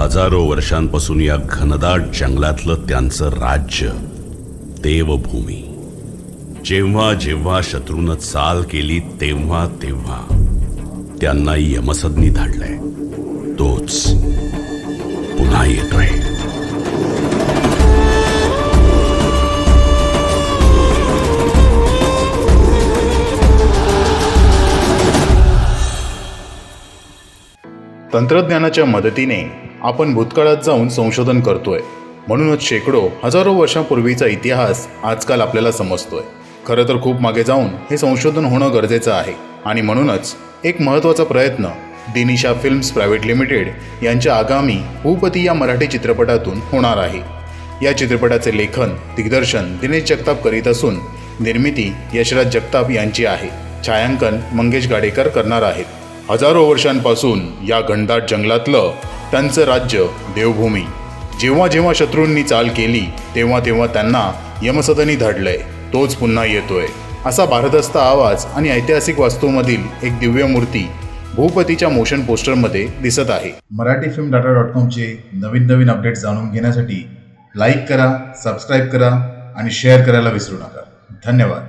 हजारो वर्षांपासून या घनदाट जंगलातलं त्यांचं राज्य देवभूमी. जेव्हा जेव्हा शत्रूनं चाल केली तेव्हा तेव्हा त्यांना यमसदनी धाडलंय. तोच पुन्हा येतोय तंत्रज्ञानाच्या मदतीने आपण भूतकाळात जाऊन संशोधन करतोय. म्हणूनच शेकडो हजारो वर्षांपूर्वीचा इतिहास आजकाल आपल्याला समजतोय. खरं तर खूप मागे जाऊन हे संशोधन होणं गरजेचं आहे. आणि म्हणूनच एक महत्त्वाचा प्रयत्न दिनिशा फिल्म्स प्रायव्हेट लिमिटेड यांच्या आगामी भूपती या मराठी चित्रपटातून होणार आहे. या चित्रपटाचे लेखन दिग्दर्शन दिनेश जगताप करीत असून निर्मिती यशराज जगताप यांची आहे. छायांकन मंगेश गाडेकर करणार आहेत. हजारो वर्षांपासून या घनदाट जंगलातलं त्यांचं राज्य देवभूमी. जेव्हा जेव्हा शत्रूंनी चाल केली तेव्हा तेव्हा त्यांना यमसदनी धाडलंय. तोच पुन्हा येतोय. असा भारदस्ता आवाज आणि ऐतिहासिक वास्तूमधील एक दिव्य मूर्ती भूपतीच्या मोशन पोस्टरमध्ये दिसत आहे. मराठी फिल्म डाटा डॉट कॉमचे नवीन नवीन अपडेट जाणून घेण्यासाठी लाईक करा सबस्क्राईब करा आणि शेअर करायला विसरू नका. धन्यवाद.